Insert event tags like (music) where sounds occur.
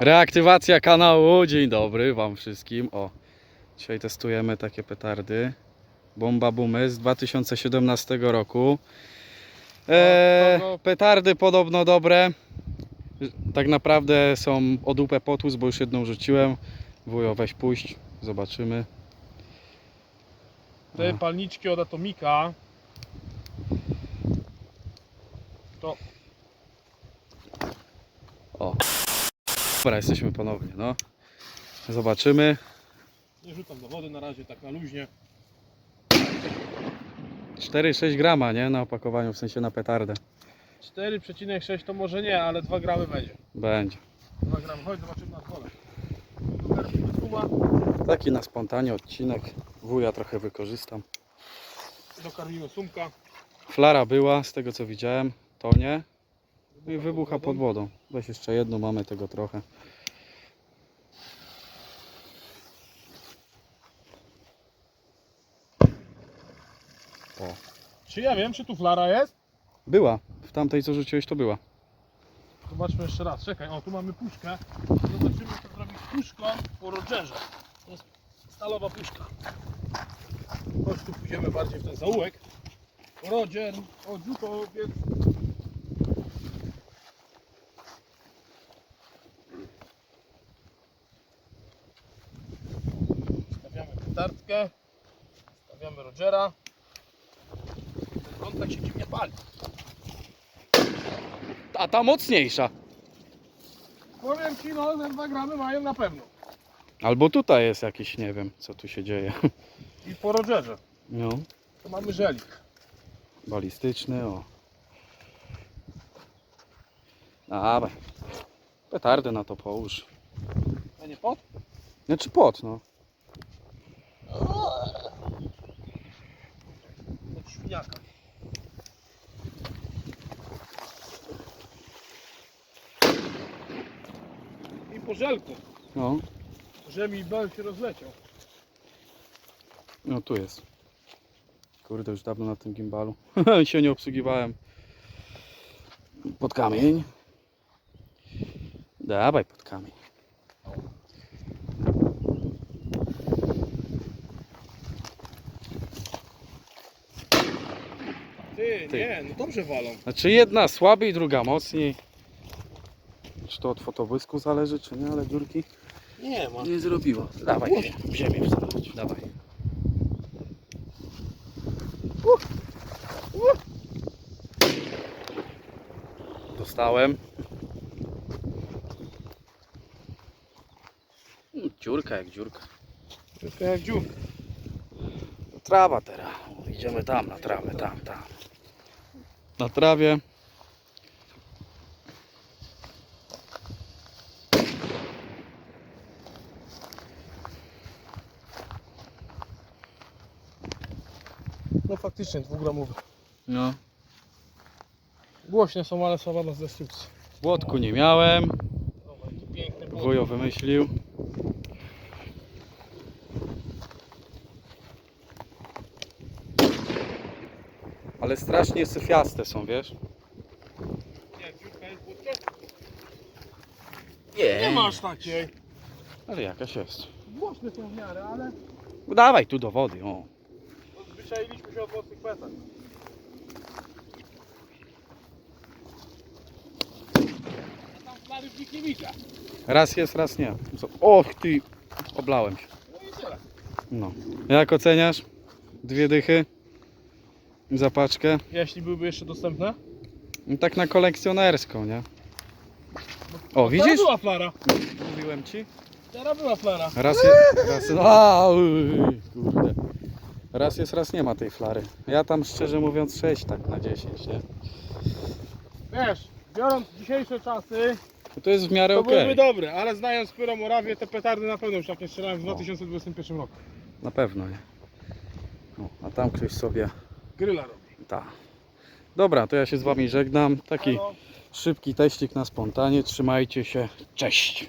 Reaktywacja kanału. Dzień dobry Wam wszystkim. O, dzisiaj testujemy takie petardy. Bomba Boomy z 2017 roku. E, petardy podobno dobre. Tak naprawdę są o dupę potłuc, bo już jedną rzuciłem. Wujo, weź puść, zobaczymy. Te Aha. palniczki od Atomika to O. Dobra, jesteśmy ponownie, no. Zobaczymy. nie rzucam do wody na razie, tak na luźnie. 4,6 grama, nie? Na opakowaniu, w sensie na petardę. 4,6 to może nie, ale 2 gramy będzie. Będzie. 2 gramy, chodź zobaczymy na dole. Taki na spontanie odcinek. Wuja trochę wykorzystam. dokarmimy sumka. Flara była, z tego co widziałem. To nie. No i wybucha pod wodą. Weź jeszcze jedną, mamy tego trochę. O. Czy ja wiem, czy tu flara jest? Była. W tamtej co rzuciłeś to była. Zobaczmy jeszcze raz, czekaj, o tu mamy puszkę. Zobaczymy co zrobić puszką po Rogerze. To jest stalowa puszka. Chodź tu pójdziemy bardziej w ten zaułek. Roger, odrzutowiec. Stawiamy petardkę. Stawiamy Rogera. Ten kontakt się dziwnie pali. A ta mocniejsza. Powiem ci, no, że 2 gramy mają na pewno. Albo tutaj jest jakiś, nie wiem co tu się dzieje. I po Rogerze. No. To mamy żelik. Balistyczny, o. Dawaj. Petardę na to połóż. A nie pot? Znaczy pot, no. Od świniaka. I po żelku, No, że mi bel się rozleciał. no tu jest. Kurde, już dawno na tym gimbalu. (laughs) się nie obsługiwałem. Pod kamień. Dawaj pod kamień. Ty, nie, no dobrze walą. Znaczy jedna słabiej, druga mocniej. Czy to od fotobłysku zależy, czy nie, ale dziurki Nie ma. nie zrobiło. Dawaj, w ziemię wsadź. Dawaj. Dostałem. Mm, Dziurka jak dziurka. Tylko jak dziób. Trawa teraz. Idziemy tam na trawę, tam, tam. Na trawie. No faktycznie, dwugramowy. No. Głośne są, ale słaba nas destrukcji. Błotku nie miałem. Wujo wymyślił. Ale strasznie syfiaste są, wiesz? Nie. Nie masz takiej. Ale jakaś jest. Głośne są w miarę, ale Dawaj tu do wody, o. odzwyczailiśmy się od mocnych petard. A tam flary w nich nie widzę. Raz jest, raz nie. Co- Och ty, oblałem się. No i tyle. No. Jak oceniasz? Dwie dychy za paczkę. Jeśli byłyby jeszcze dostępne? No tak na kolekcjonerską, nie? O, Teraz widzisz? była flara. Mówiłem ci. Teraz była flara. Raz jest, raz jest, a, uj, kurde. Raz jest, raz nie ma tej flary. Ja tam szczerze mówiąc 6 tak na 10, nie? Wiesz, biorąc dzisiejsze czasy, No To jest w miarę to okej. byłyby dobre, ale znając Pyro Morawię, te petardy na pewno już tak nie strzelałem w No. 2021 roku. Na pewno nie. O, a tam ktoś sobie Gryla robi. ta. Dobra, to ja się z wami żegnam. Taki Halo. szybki teścik na spontanie. Trzymajcie się. Cześć.